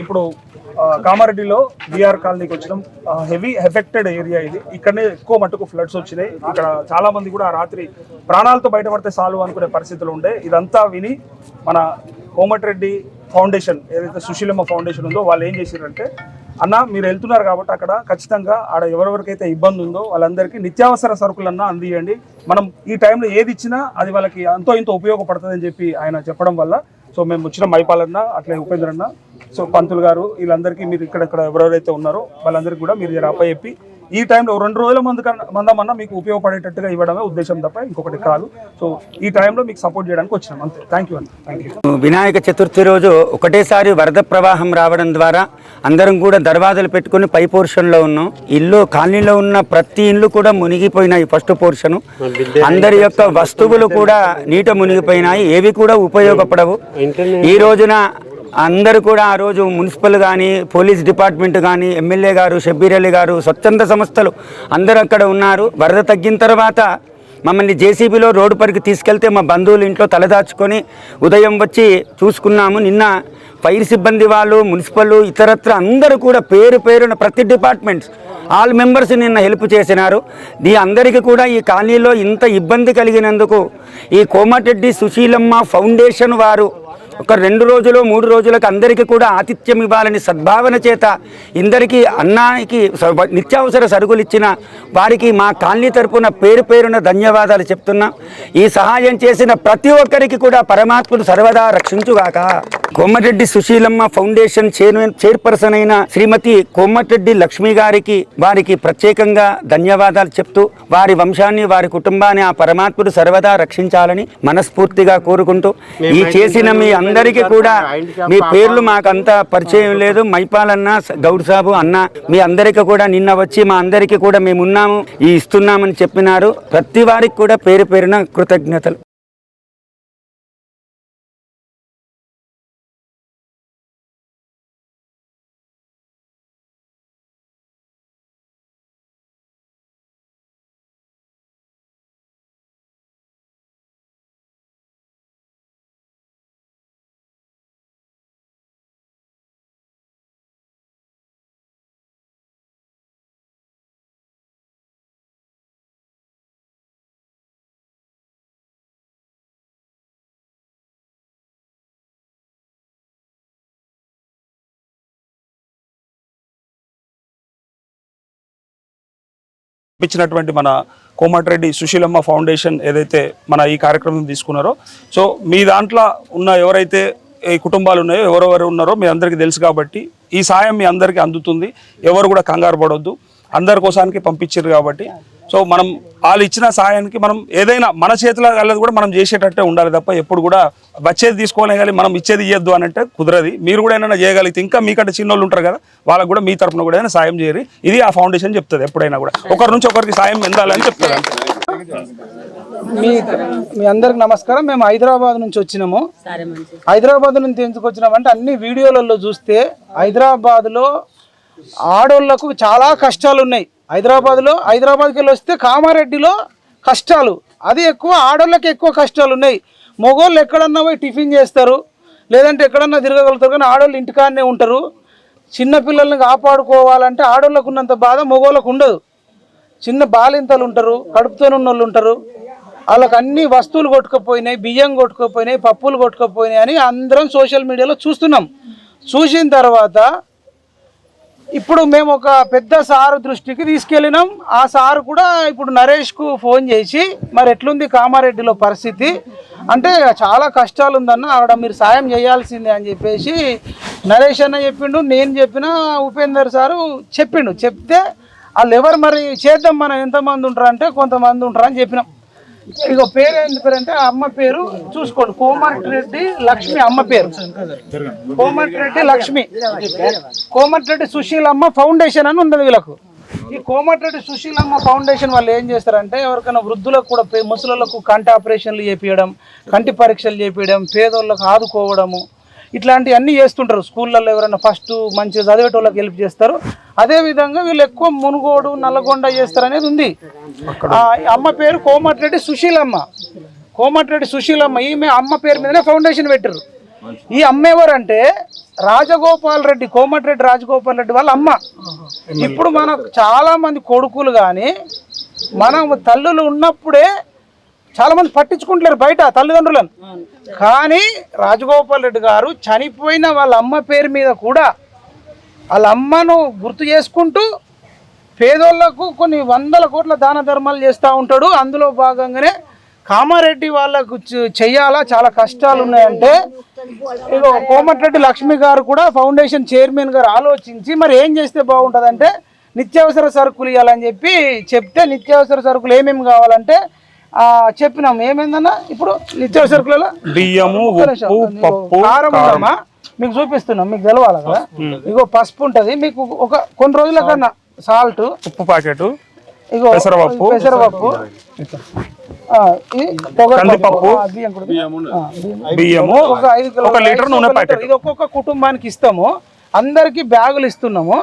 ఇప్పుడు కామారెడ్డిలో బీఆర్ కాలనీకి వచ్చినాం హెవీ ఎఫెక్టెడ్ ఏరియా ఇది. ఇక్కడనే ఎక్కువ మట్టుకు ఫ్లడ్స్ వచ్చినాయి. ఇక్కడ చాలా మంది కూడా రాత్రి ప్రాణాలతో బయటపడితే చాలు అనుకునే పరిస్థితులు ఉండే. ఇదంతా విని మన కోమటిరెడ్డి ఫౌండేషన్ ఏదైతే సుశీలమ్మ ఫౌండేషన్ ఉందో వాళ్ళు ఏం చేశారంటే అన్న మీరు వెళ్తున్నారు కాబట్టి అక్కడ ఖచ్చితంగా ఆడ ఎవరెవరికైతే ఇబ్బంది ఉందో వాళ్ళందరికీ నిత్యావసర సరుకులన్నా అందియండి. మనం ఈ టైంలో ఏది ఇచ్చినా అది వాళ్ళకి ఎంతో ఇంత ఉపయోగపడుతుందని చెప్పి ఆయన చెప్పడం వల్ల సో మేము వచ్చిన మైపాలన్న అట్లే ఉపేంద్ర అన్న సో పంతులు గారు వీళ్ళందరికీ మీరు ఇక్కడ ఇక్కడ ఎవరెవరైతే ఉన్నారో వాళ్ళందరికీ కూడా మీరు జర అప్పచెప్పి ఈ టైంలో రెండు రోజుల మందు కన్నా మందమన్నా మీకు ఉపయోగపడేటట్టుగా ఇవ్వడమే ఉద్దేశం తప్ప ఇంకొకటి కాదు. సో ఈ టైంలో మీకు సపోర్ట్ చేయడానికి వచ్చినాం అంతే. థ్యాంక్ యూ అండి థ్యాంక్ యూ వినాయక చతుర్థి రోజు ఒకటేసారి వరద ప్రవాహం రావడం ద్వారా అందరం కూడా దర్వాజలు పెట్టుకుని పై పోర్షన్లో ఉన్నాం. ఇల్లు కాలనీలో ఉన్న ప్రతి ఇల్లు కూడా మునిగిపోయినాయి ఫస్ట్ పోర్షన్ అందరి యొక్క వస్తువులు కూడా నీట మునిగిపోయినాయి ఏవి కూడా ఉపయోగపడవు. ఈ రోజున అందరూ కూడా ఆ రోజు మున్సిపల్ కానీ పోలీస్ డిపార్ట్మెంట్ కానీ ఎమ్మెల్యే గారు షబ్బీర్ అలీ గారు స్వచ్ఛంద సంస్థలు అందరూ అక్కడ ఉన్నారు. వరద తగ్గిన తర్వాత మమ్మల్ని జేసీబీలో రోడ్డు పరికి తీసుకెళ్తే మా బంధువులు ఇంట్లో తలదాచుకొని ఉదయం వచ్చి చూసుకున్నాము. నిన్న ఫైర్ సిబ్బంది వాళ్ళు మున్సిపల్ ఇతరత్ర అందరూ కూడా పేరు పేరున ప్రతి డిపార్ట్మెంట్స్ ఆల్ మెంబర్స్ నిన్న హెల్ప్ చేసినారు. దీ అందరికీ కూడా ఈ కాలనీలో ఇంత ఇబ్బంది కలిగినందుకు ఈ కోమటిరెడ్డి సుశీలమ్మ ఫౌండేషన్ వారు ఒక రెండు రోజులు మూడు రోజులకు అందరికీ కూడా ఆతిథ్యం ఇవ్వాలని సద్భావన చేత ఇందరికీ అన్నానికి నిత్యావసర సరుకులు ఇచ్చిన వారికి మా కాలనీ తరపున పేరు పేరున ధన్యవాదాలు చెప్తున్నాం. ఈ సహాయం చేసిన ప్రతి ఒక్కరికి కూడా పరమాత్ముడు సర్వదా రక్షించుగాక. Komatireddy Sushilamma foundation chairman chairperson అయిన శ్రీమతి కోమటిరెడ్డి లక్ష్మి గారికి వారికి ప్రత్యేకంగా ధన్యవాదాలు చెప్తూ వారి వంశాన్ని వారి కుటుంబాన్ని ఆ పరమాత్ముడు సర్వదా రక్షించాలని మనస్ఫూర్తిగా కోరుకుంటూ ఈ చేసిన మీ అందరికీ కూడా మీ పేర్లు మాకంతా పరిచయం లేదు. మైపాలన్న గౌడ్ సాబు అన్న మీ అందరికీ కూడా నిన్న వచ్చి మా అందరికీ కూడా మేము ఉన్నాము ఈ ఇస్తున్నామని చెప్పినారు. ప్రతి వారికి కూడా పేరు పేరున కృతజ్ఞతలు. ఇచ్చినటువంటి మన కోమటిరెడ్డి సుశీలమ్మ ఫౌండేషన్ ఏదైతే మన ఈ కార్యక్రమం తీసుకున్నారో. సో మీ దాంట్లో ఉన్న ఎవరైతే ఈ కుటుంబాలు ఉన్నాయో ఎవరెవరు ఉన్నారో మీ అందరికీ తెలుసు కాబట్టి ఈ సాయం మీ అందరికీ అందుతుంది. ఎవరు కూడా కంగారు పడొద్దు. అందరి కోసానికి పంపించారు కాబట్టి సో మనం వాళ్ళు ఇచ్చిన సాయానికి మనం ఏదైనా మన చేతిలో వెళ్ళదు కూడా మనం చేసేటట్టే ఉండాలి తప్ప ఎప్పుడు కూడా వచ్చేది తీసుకోలే కానీ మనం ఇచ్చేది ఇవ్వద్దు అని అంటే కుదరది. మీరు కూడా ఏమైనా చేయగలిగితే ఇంకా మీకంటే చిన్నోళ్ళు ఉంటారు కదా వాళ్ళకు కూడా మీ తరఫున కూడా ఏదైనా సాయం చేయరు ఇది ఆ ఫౌండేషన్ చెప్తుంది ఎప్పుడైనా కూడా. ఒకరి నుంచి ఒకరికి సాయం ఎందాలని చెప్తుంది అంతే. మీ మీ అందరికి నమస్కారం. మేము హైదరాబాద్ నుంచి వచ్చినాము. హైదరాబాద్ నుంచి ఎందుకు వచ్చినామంటే అన్ని వీడియోలలో చూస్తే హైదరాబాద్లో ఆడోళ్ళకు చాలా కష్టాలు ఉన్నాయి. హైదరాబాద్లో హైదరాబాద్కి వెళ్ళి వస్తే కామారెడ్డిలో కష్టాలు. అది ఎక్కువ ఆడోళ్ళకి ఎక్కువ కష్టాలు ఉన్నాయి. మగోళ్ళు ఎక్కడన్నా పోయి టిఫిన్ చేస్తారు లేదంటే ఎక్కడన్నా తిరగగలుగుతారు కానీ ఆడోళ్ళు ఇంటికాడనే ఉంటారు. చిన్నపిల్లల్ని కాపాడుకోవాలంటే ఆడోళ్ళకు ఉన్నంత బాధ మగోళ్ళకు ఉండదు. చిన్న బాలింతలు ఉంటారు కడుపుతోనే ఉన్న వాళ్ళు ఉంటారు. వాళ్ళకి అన్ని వస్తువులు కొట్టుకుపోయినాయి బియ్యం కొట్టుకుపోయినాయి పప్పులు కొట్టుకుపోయినాయి అని అందరం సోషల్ మీడియాలో చూస్తున్నాం. చూసిన తర్వాత ఇప్పుడు మేము ఒక పెద్ద సారు దృష్టికి తీసుకెళ్ళినాం. ఆ సారు కూడా ఇప్పుడు నరేష్కు ఫోన్ చేసి మరి ఎట్లుంది కామారెడ్డిలో పరిస్థితి? అంటే చాలా కష్టాలు ఉందన్న ఆవిడ మీరు సాయం చేయాల్సిందే అని చెప్పేసి నరేష్ అన్న చెప్పిండు నేను చెప్పిన ఉపేందర్ సారు చెప్పిండు. చెప్తే వాళ్ళు ఎవరు మరి చేద్దాం మనం? ఎంతమంది ఉంటారు అంటే కొంతమంది ఉంటారు అని చెప్పినాం. ఇక పేరు ఏంటి పేరు అంటే ఆ అమ్మ పేరు చూసుకోండి. కోమటిరెడ్డి లక్ష్మి అమ్మ పేరు. కోమటిరెడ్డి లక్ష్మి. కోమటిరెడ్డి సుశీలమ్మ ఫౌండేషన్ అని ఉన్నది వీళ్ళకు. ఈ కోమటిరెడ్డి సుశీలమ్మ ఫౌండేషన్ వాళ్ళు ఏం చేస్తారంటే ఎవరికైనా వృద్ధులకు కూడా ముసలులకు కంటి ఆపరేషన్లు చేపించడం కంటి పరీక్షలు చేపించడం పేదోళ్ళకు ఆదుకోవడము ఇట్లాంటివన్నీ చేస్తుంటారు. స్కూళ్ళల్లో ఎవరైనా ఫస్ట్ మంచిగా చదివేటోళ్ళకి హెల్ప్ చేస్తారు. అదే విధంగా వీళ్ళు ఎక్కువ మునుగోడు నల్లగొండ చేస్తారు అనేది ఉంది ఆ అమ్మ పేరు కోమటిరెడ్డి సుశీలమ్మ. కోమటిరెడ్డి సుశీలమ్మ ఈమె అమ్మ పేరు మీదనే ఫౌండేషన్ పెట్టారు ఈ అమ్మ ఎవరంటే రాజగోపాల్ రెడ్డి కోమటిరెడ్డి రాజగోపాల్ రెడ్డి వాళ్ళ అమ్మ. ఇప్పుడు మనకు చాలా మంది కొడుకులు కానీ మనం తల్లులు ఉన్నప్పుడే చాలా మంది పట్టించుకుంటలేరు బయట తల్లిదండ్రులను. కానీ రాజగోపాల్ రెడ్డి గారు చనిపోయిన వాళ్ళ అమ్మ పేరు మీద కూడా వాళ్ళ అమ్మను గుర్తు చేసుకుంటూ పేదోళ్ళకు కొన్ని వందల కోట్ల దాన ధర్మాలు చేస్తూ ఉంటాడు. అందులో భాగంగానే కామారెడ్డి వాళ్ళకు చెయ్యాలా చాలా కష్టాలు ఉన్నాయంటే ఇగో కోమటిరెడ్డి లక్ష్మి గారు కూడా ఫౌండేషన్ చైర్మన్ గారు ఆలోచించి మరి ఏం చేస్తే బాగుంటుందంటే నిత్యావసర సరుకులు ఇవ్వాలని చెప్పి చెప్తే నిత్యావసర సరుకులు ఏమేమి కావాలంటే ఆ, చెప్పినాం. ఏమైందన్నా? ఇప్పుడు నిత్యావసర సరుకులలో బియ్యము ఒక్క నిమిషం. ఉప్పు ఇదిగో పప్పు కారం ఉందమ్మా. మీకు చూపిస్తున్నాం. మీకు తెలవాలి కదా? ఇగో పసుపు ఉంటది. మీకు ఒక కొన్ని రోజుల కన్నా సాల్ట్. ఉప్పు ప్యాకెట్. ఇగో పెసరపప్పు. పెసరపప్పు. కందిపప్పు. బియ్యము. ఒక ఐదు కిలో ఒక లీటర్ నూనె ప్యాకెట్. ఇది ఒక్కొక్క కుటుంబానికి ఇస్తాము. అందరికి బ్యాగులు ఇస్తున్నాము.